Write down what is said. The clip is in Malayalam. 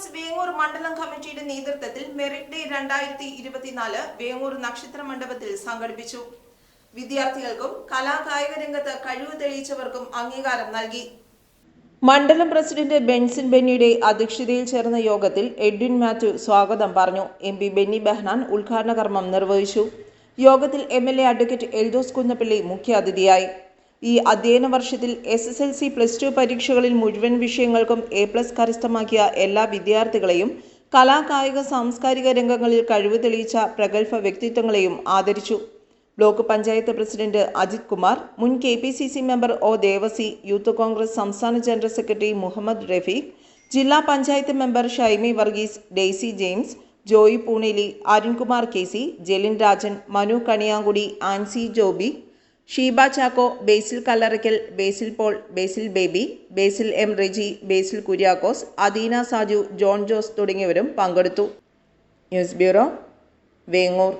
കോൺഗ്രസ് വേങ്ങൂർ മണ്ഡലം കമ്മിറ്റിയുടെ നേതൃത്വത്തിൽ മെറിറ്റ് ഡേ രണ്ടായിരത്തി ഇരുപത്തിനാല് വേങ്ങൂർ നക്ഷത്ര മണ്ഡപത്തിൽ സംഘടിപ്പിച്ചു. വിദ്യാർത്ഥികൾക്കും കലാകായിക രംഗത്ത് കഴിവ് തെളിയിച്ചവർക്കും അംഗീകാരം നൽകി. മണ്ഡലം പ്രസിഡന്റ് ബെൻസിൻ ബെന്നിയുടെ അധ്യക്ഷതയിൽ ചേർന്ന യോഗത്തിൽ എഡ്വിൻ മാത്യു സ്വാഗതം പറഞ്ഞു. എം പി ബെന്നി ബെഹ്നാൻ ഉദ്ഘാടന കർമ്മം നിർവഹിച്ചു. യോഗത്തിൽ M L A advocate Eldhose Kunnappilly മുഖ്യാതിഥിയായി. ഈ അധ്യയന വർഷത്തിൽ S S L C plus two പരീക്ഷകളിൽ മുഴുവൻ വിഷയങ്ങൾക്കും എ പ്ലസ് കരസ്ഥമാക്കിയ എല്ലാ വിദ്യാർത്ഥികളെയും കലാകായിക സാംസ്കാരിക രംഗങ്ങളിൽ കഴിവ് തെളിയിച്ച പ്രഗത്ഭ വ്യക്തിത്വങ്ങളെയും ആദരിച്ചു. ബ്ലോക്ക് പഞ്ചായത്ത് പ്രസിഡന്റ് അജിത് കുമാർ മുൻ K P C C member O Devasy youth Congress സംസ്ഥാന ജനറൽ സെക്രട്ടറി മുഹമ്മദ് റഫീഖ് ജില്ലാ panchayat member Shaimy Varghese Daisy James Joy Poonely Arunkumar K C Jelin Rajan Manu Kaniyankudy Ancy Joby Sheeba Chacko Basil Kallarakkal Basil Paul Basil Baby Basil M Reji Basil Kuriakose Adeena Saju John Jose തുടങ്ങിയവരും പങ്കെടുത്തു. News bureau Vengoor.